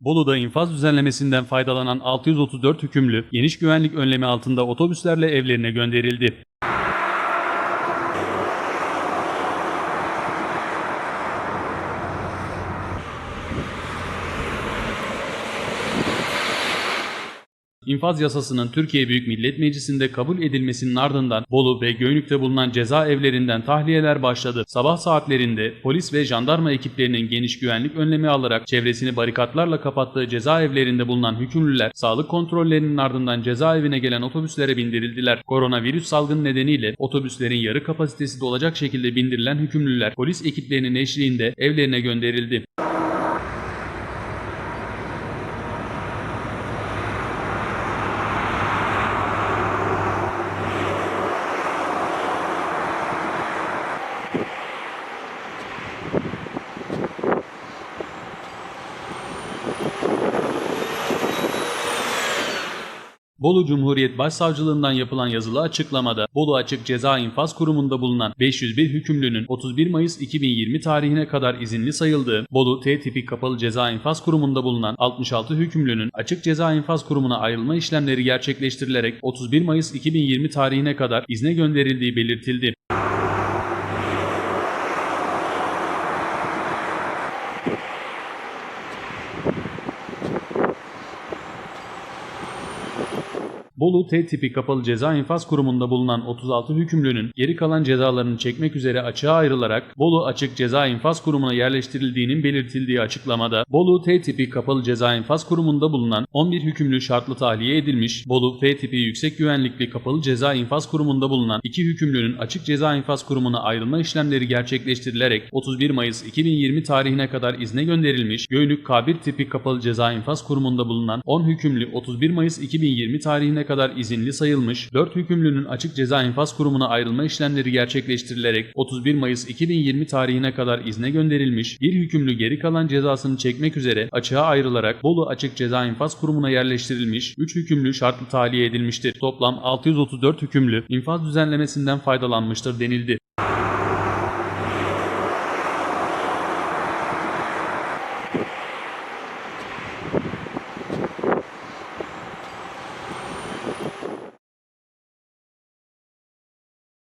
Bolu'da infaz düzenlemesinden faydalanan 634 hükümlü geniş güvenlik önlemi altında otobüslerle evlerine gönderildi. İnfaz yasasının Türkiye Büyük Millet Meclisi'nde kabul edilmesinin ardından Bolu ve Göynük'te bulunan cezaevlerinden tahliyeler başladı. Sabah saatlerinde polis ve jandarma ekiplerinin geniş güvenlik önlemi alarak çevresini barikatlarla kapattığı cezaevlerinde bulunan hükümlüler sağlık kontrollerinin ardından cezaevine gelen otobüslere bindirildiler. Koronavirüs salgını nedeniyle otobüslerin yarı kapasitesi dolacak şekilde bindirilen hükümlüler polis ekiplerinin eşliğinde evlerine gönderildi. Bolu Cumhuriyet Başsavcılığından yapılan yazılı açıklamada Bolu Açık Ceza İnfaz Kurumu'nda bulunan 501 hükümlünün 31 Mayıs 2020 tarihine kadar izinli sayıldığı, Bolu T tipi kapalı ceza infaz kurumunda bulunan 66 hükümlünün Açık Ceza İnfaz Kurumu'na ayrılma işlemleri gerçekleştirilerek 31 Mayıs 2020 tarihine kadar izne gönderildiği belirtildi. Bolu T tipi kapalı ceza infaz kurumunda bulunan 36 hükümlünün geri kalan cezalarını çekmek üzere açığa ayrılarak Bolu Açık Ceza İnfaz Kurumu'na yerleştirildiğinin belirtildiği açıklamada Bolu T tipi kapalı ceza infaz kurumunda bulunan 11 hükümlü şartlı tahliye edilmiş, Bolu F tipi yüksek güvenlikli kapalı ceza infaz kurumunda bulunan 2 hükümlünün Açık Ceza İnfaz Kurumu'na ayrılma işlemleri gerçekleştirilerek 31 Mayıs 2020 tarihine kadar izne gönderilmiş, Göynük Kabir tipi kapalı ceza infaz kurumunda bulunan 10 hükümlü 31 Mayıs 2020 tarihine kadar izinli sayılmış, 4 hükümlünün açık ceza infaz kurumuna ayrılma işlemleri gerçekleştirilerek 31 Mayıs 2020 tarihine kadar izne gönderilmiş, bir hükümlü geri kalan cezasını çekmek üzere açığa ayrılarak Bolu Açık Ceza İnfaz Kurumu'na yerleştirilmiş, 3 hükümlü şartlı tahliye edilmiştir. Toplam 634 hükümlü infaz düzenlemesinden faydalanmıştır denildi.